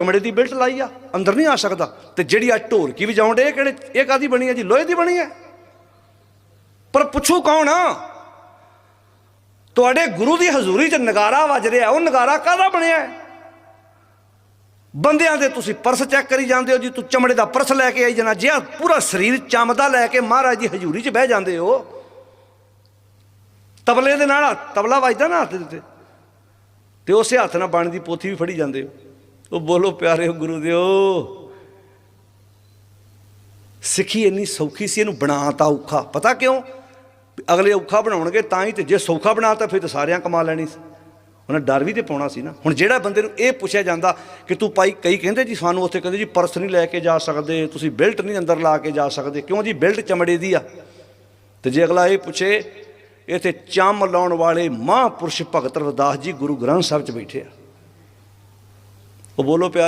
ਚਮੜੇ ਦੀ ਬਿਲਟ ਲਾਈ ਆ, ਅੰਦਰ ਨਹੀਂ ਆ ਸਕਦਾ। ਤੇ ਜਿਹੜੀ ਆ ਢੋਲਕੀ ਵਜਾਉਣ ਦੇ ਕਿਹੜੇ ਇਹ ਕਾਦੀ ਬਣੀ ਹੈ ਜੀ? ਲੋਹੇ ਦੀ ਬਣੀ ਹੈ ਪਰ ਪੁੱਛੂ ਕੌਣ ਤੁਹਾਡੇ ਗੁਰੂ ਦੀ ਹਜ਼ੂਰੀ 'ਚ ਨਗਾਰਾ ਵੱਜ ਰਿਹਾ ਉਹ ਨਗਾਰਾ ਕਾਹਦਾ ਬਣਿਆ ਬੰਦਿਆਂ ਦੇ ਤੁਸੀਂ ਪਰਸ ਚੈੱਕ ਕਰੀ ਜਾਂਦੇ ਹੋ ਜੀ, ਤੂੰ ਚਮੜੇ ਦਾ ਪਰਸ ਲੈ ਕੇ ਆਈ ਜਨਾ ਜਿਆ ਪੂਰਾ ਸਰੀਰ ਚਮਦਾ ਲੈ ਕੇ ਮਹਾਰਾਜ ਦੀ ਹਜ਼ੂਰੀ 'ਚ ਬਹਿ ਜਾਂਦੇ ਹੋ, ਤਬਲੇ ਦੇ ਨਾਲ ਤਬਲਾ ਵੱਜਦਾ ਨਾ ਹੱਥ ਦੇ ਉੱਤੇ। ਤੇ ਉਸੇ ਹੱਥ ਨਾਲ ਬਾਣੀ ਦੀ ਪੋਥੀ ਵੀ ਫੜੀ ਜਾਂਦੇ ਹੋ। ਉਹ ਬੋਲੋ ਪਿਆਰੇ ਗੁਰੂ ਦਿਓ। ਸਿੱਖੀ ਇੰਨੀ ਸੌਖੀ ਸੀ, ਇਹਨੂੰ ਬਣਾਤਾ ਔਖਾ। ਪਤਾ ਕਿਉਂ? ਅਗਲੇ ਔਖਾ ਬਣਾਉਣਗੇ ਤਾਂ ਹੀ ਤੇ ਜੇ ਸੌਖਾ ਬਣਾਤਾ ਫਿਰ ਤਾਂ ਸਾਰਿਆਂ ਕਮਾ ਲੈਣੀ ਸੀ। ਉਹਨਾਂ ਡਰ ਵੀ ਤੇ ਪਾਉਣਾ ਸੀ ਨਾ। ਹੁਣ ਜਿਹੜਾ ਬੰਦੇ ਨੂੰ ਇਹ ਪੁੱਛਿਆ ਜਾਂਦਾ ਕਿ ਤੂੰ ਭਾਈ ਕਈ ਕਹਿੰਦੇ ਜੀ ਸਾਨੂੰ ਉੱਥੇ ਕਹਿੰਦੇ ਜੀ ਪਰਸ ਨਹੀਂ ਲੈ ਕੇ ਜਾ ਸਕਦੇ, ਤੁਸੀਂ ਬੈਲਟ ਨਹੀਂ ਅੰਦਰ ਲਾ ਕੇ ਜਾ ਸਕਦੇ। ਕਿਉਂ ਜੀ? ਬੈਲਟ ਚਮੜੇ ਦੀ ਆ। ਤੇ ਜੇ ਅਗਲਾ ਇਹ ਪੁੱਛੇ ਇੱਥੇ ਚੰਮ ਲਾਉਣ ਵਾਲੇ ਮਹਾਂਪੁਰਸ਼ ਭਗਤ ਰਵਿਦਾਸ ਜੀ ਗੁਰੂ ਗ੍ਰੰਥ ਸਾਹਿਬ 'ਚ ਬੈਠੇ ਆ। ਉਹ ਬੋਲੋ ਪਿਆ